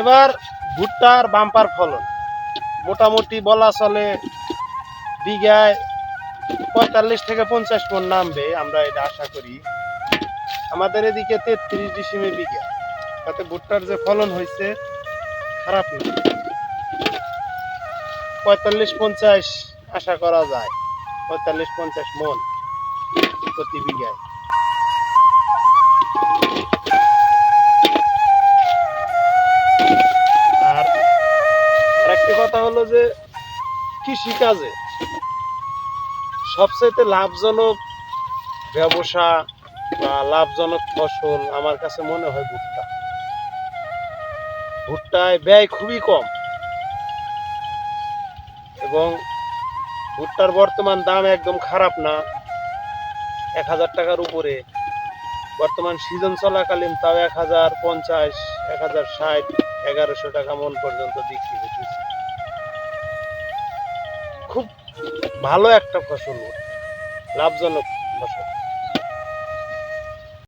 এবার ভুট্টার বাম্পার ফলন। মোটামুটি বলা চলে বিঘায় পঁয়তাল্লিশ থেকে পঞ্চাশ মন নামবে আমরা এটা আশা করি। আমাদের এদিকে তেত্রিশ ডিসিমে বিঘা। তাতে ভুট্টার যে ফলন হয়েছে, খারাপ না। পঁয়তাল্লিশ পঞ্চাশ আশা করা যায়। পঁয়তাল্লিশ পঞ্চাশ মন প্রতি বিঘায়। কথা হলো যে কৃষিকাজে সবচেয়ে লাভজনক ব্যবসা বা লাভজনক ফসল আমার কাছে মনে হয় ভুট্টা। ভুট্টায় ব্যয় খুবই কম। এবং ভুট্টার বর্তমান দাম একদম খারাপ না। এক হাজার টাকার উপরে। বর্তমান সিজন চলাকালীন তাও এক হাজার পঞ্চাশ, এক হাজার ষাট, এগারোশো টাকা মন পর্যন্ত বিক্রি হতেছে খুব ভালো একটা ফসল লাভজনক ফসল।